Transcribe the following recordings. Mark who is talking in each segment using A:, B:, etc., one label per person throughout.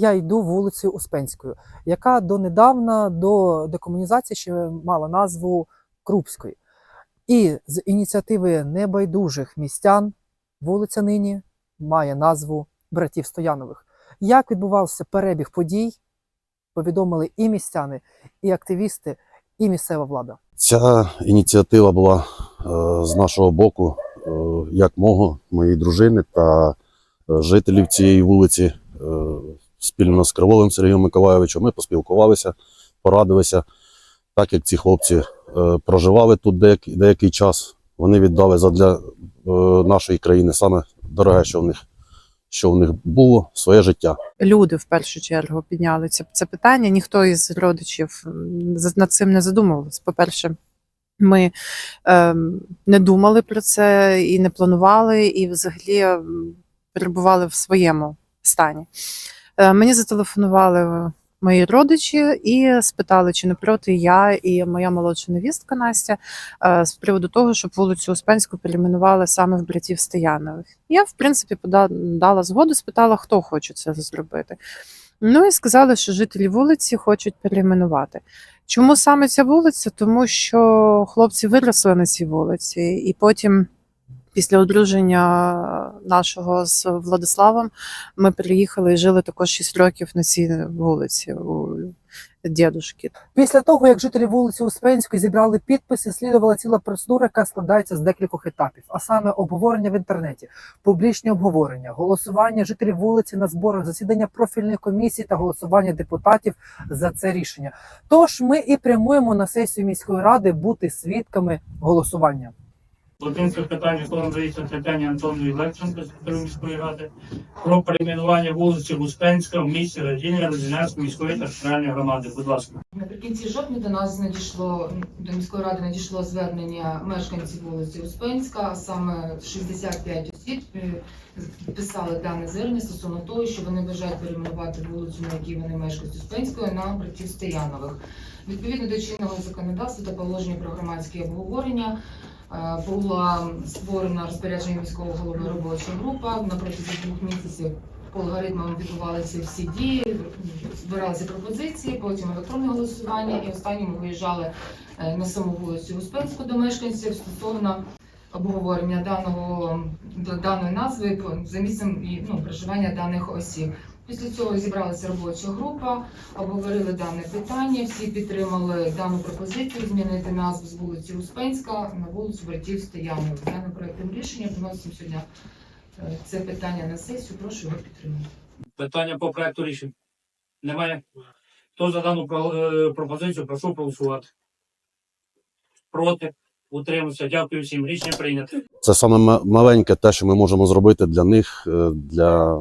A: Я йду вулицею Успенською, яка донедавна до декомунізації ще мала назву Крупської. І з ініціативи небайдужих містян вулиця нині має назву братів Стоянових. Як відбувався перебіг подій, повідомили і містяни, і активісти, і місцева влада.
B: Ця ініціатива була е, з нашого боку, е, як мого, моєї дружини та е, жителів цієї вулиці е, спільно з Криволем Сергієм Миколайовичем. Ми поспілкувалися, порадилися. Так як ці хлопці е, проживали тут деякий, деякий час, вони віддали задля е, нашої країни саме дороге, що в них, що в них було, своє життя.
C: люди в першу чергу підняли це, це питання. Ніхто із родичів над цим не задумувався. По-перше, ми ем, не думали про це і не планували, і взагалі ем, перебували в своєму стані. Е, мені зателефонували мої родичі і спитали, чи не проти я і моя молодша невістка Настя е, з приводу того, щоб вулицю Успенську перейменували саме в братів Стоянових. Я, в принципі, пода- дала згоду, спитала, хто хоче це зробити. Ну і сказали, що жителі вулиці хочуть перейменувати. Чому саме ця вулиця? Тому що хлопці виросли на цій вулиці, і потім, після одруження нашого з Владиславом, ми приїхали і жили також 6 років на цій вулиці у дідушки.
A: Після того, як жителі вулиці Успенської зібрали підписи, слідувала ціла процедура, яка складається з декількох етапів, а саме обговорення в інтернеті, публічні обговорення, голосування жителів вулиці на зборах, засідання профільних комісій та голосування депутатів за це рішення. Тож ми і прямуємо на сесію міської ради бути свідками голосування.
D: Одинце питання слово надається Тетяні Антонові Левченко, секретарю міської ради, про перейменування вулиці Успенська в місті Радіння Радінянської міської територіальної громади. Будь ласка.
E: Наприкінці жовтня до нас надійшло до міської ради надійшло звернення мешканців вулиці Успенська, саме 65 осіб е, підписали дане звернення стосовно того, що вони бажають перейменувати вулицю, на якій вони мешкають Успенської, на братів Стоянових. Відповідно до чинного законодавства та положення про громадські обговорення. Е, Була створена розпорядження міського голови робоча група на протязі двох місяців по алгоритмам відбувалися всі дії, збиралися пропозиції, потім електронне голосування, і останнім виїжджали е, на саму вулицю Успенську до мешканців стосовно обговорення даного даної назви за місцем і, ну, проживання даних осіб. Після цього зібралася робоча група, обговорили дане питання. Всі підтримали дану пропозицію змінити назву з вулиці Успенська на вулицю Братів Стоянових. Даним проектом рішення виносимо сьогодні е, це питання на сесію. Прошу його підтримати.
D: Питання по проекту рішень немає. Хто за дану е, пропозицію, прошу проголосувати. Проти. Утримався. Дякую всім. Рішення прийнято.
B: Це саме маленьке те, що ми можемо зробити для них, е, для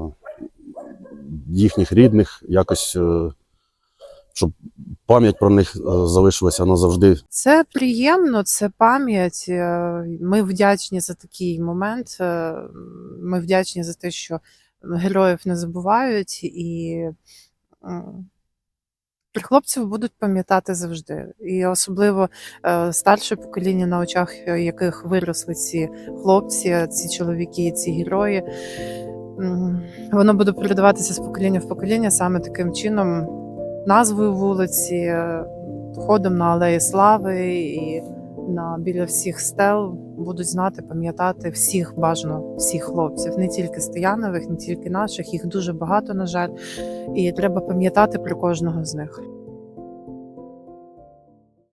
B: їхніх рідних, якось, е, щоб пам'ять про них е, залишилася назавжди.
C: Це приємно, це пам'ять. е, Ми вдячні за такий момент. Ми вдячні за те, що героїв не забувають, і хлопців будуть пам'ятати завжди. І особливо старше покоління, на очах яких виросли ці хлопці, ці чоловіки, ці герої. Воно буде передаватися з покоління в покоління саме таким чином, назвою вулиці, ходом на алеї слави і на біля всіх стел будуть знати, пам'ятати всіх бажано, всіх хлопців, не тільки Стоянових, не тільки наших, їх дуже багато, на жаль, і треба пам'ятати про кожного з них.